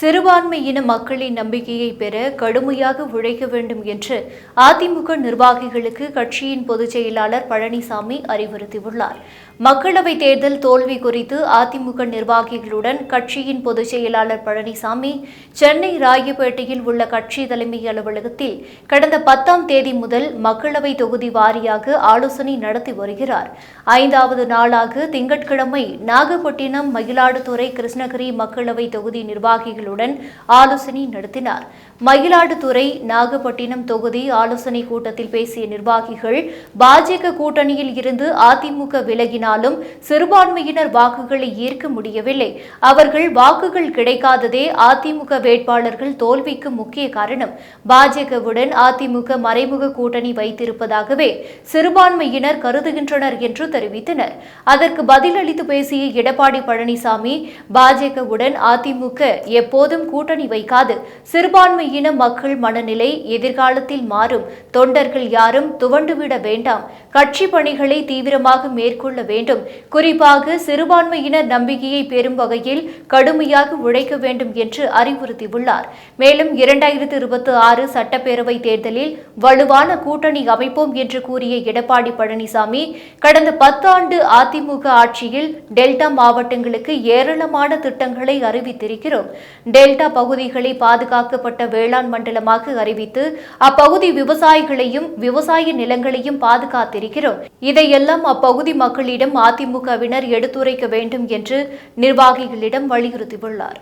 சிறுபான்மையின மக்களின் நம்பிக்கையை பெற கடுமையாக உழைக்க வேண்டும் என்று அதிமுக நிர்வாகிகளுக்கு கட்சியின் பொதுச் செயலாளர் பழனிசாமி அறிவுறுத்தியுள்ளார். மக்களவைத் தேர்தல் தோல்வி குறித்து அதிமுக நிர்வாகிகளுடன் கட்சியின் பொதுச் செயலாளர் பழனிசாமி சென்னை ராயப்பேட்டையில் உள்ள கட்சி தலைமை அலுவலகத்தில் கடந்த பத்தாம் தேதி முதல் மக்களவை தொகுதி வாரியாக ஆலோசனை நடத்தி வருகிறார். ஐந்தாவது நாளாக திங்கட்கிழமை நாகப்பட்டினம் மயிலாடுதுறை கிருஷ்ணகிரி மக்களவை தொகுதி நிர்வாகிகள் அதிகாரிகளுடன் ஆலோசனை நடத்தினார். மயிலாடுதுறை நாகப்பட்டினம் தொகுதி ஆலோசனை கூட்டத்தில் பேசிய நிர்வாகிகள் பாஜக கூட்டணியில் இருந்து அதிமுக விலகினாலும் சிறுபான்மையினர் வாக்குகளை ஈர்க்க முடியவில்லை. அவர்கள் வாக்குகள் கிடைக்காததே அதிமுக வேட்பாளர்கள் தோல்விக்கு முக்கிய காரணம். பாஜகவுடன் அதிமுக மறைமுக கூட்டணி வைத்திருப்பதாகவே சிறுபான்மையினர் கருதுகின்றனர் என்று தெரிவித்தனர். அதற்கு பதிலளித்து பேசிய எடப்பாடி பழனிசாமி பாஜகவுடன் அதிமுக எப்போ எப்போதும் கூட்டணி வைக்காது. சிறுபான்மையின மக்கள் மனநிலை எதிர்காலத்தில் மாறும். தொண்டர்கள் யாரும் துவண்டுவிட வேண்டாம். கட்சி பணிகளை தீவிரமாக மேற்கொள்ள வேண்டும். குறிப்பாக சிறுபான்மையினர் நம்பிக்கையை பெறும் வகையில் கடுமையாக உழைக்க வேண்டும் என்று அறிவுறுத்தியுள்ளார். மேலும் இரண்டாயிரத்து இருபத்தி ஆறு சட்டப்பேரவை தேர்தலில் வலுவான கூட்டணி அமைப்போம் என்று கூறிய எடப்பாடி பழனிசாமி கடந்த பத்தாண்டு அதிமுக ஆட்சியில் டெல்டா மாவட்டங்களுக்கு ஏராளமான திட்டங்களை அறிவித்திருக்கிறோம். டெல்டா பகுதிகளை பாதுகாக்கப்பட்ட வேளாண் மண்டலமாக அறிவித்து அப்பகுதி விவசாயிகளையும் விவசாய நிலங்களையும் பாதுகாத்திருக்கிறோம். இதையெல்லாம் அப்பகுதி மக்களிடம் அதிமுகவினர் எடுத்துரைக்க வேண்டும் என்று நிர்வாகிகளிடம் வலியுறுத்தியுள்ளார்.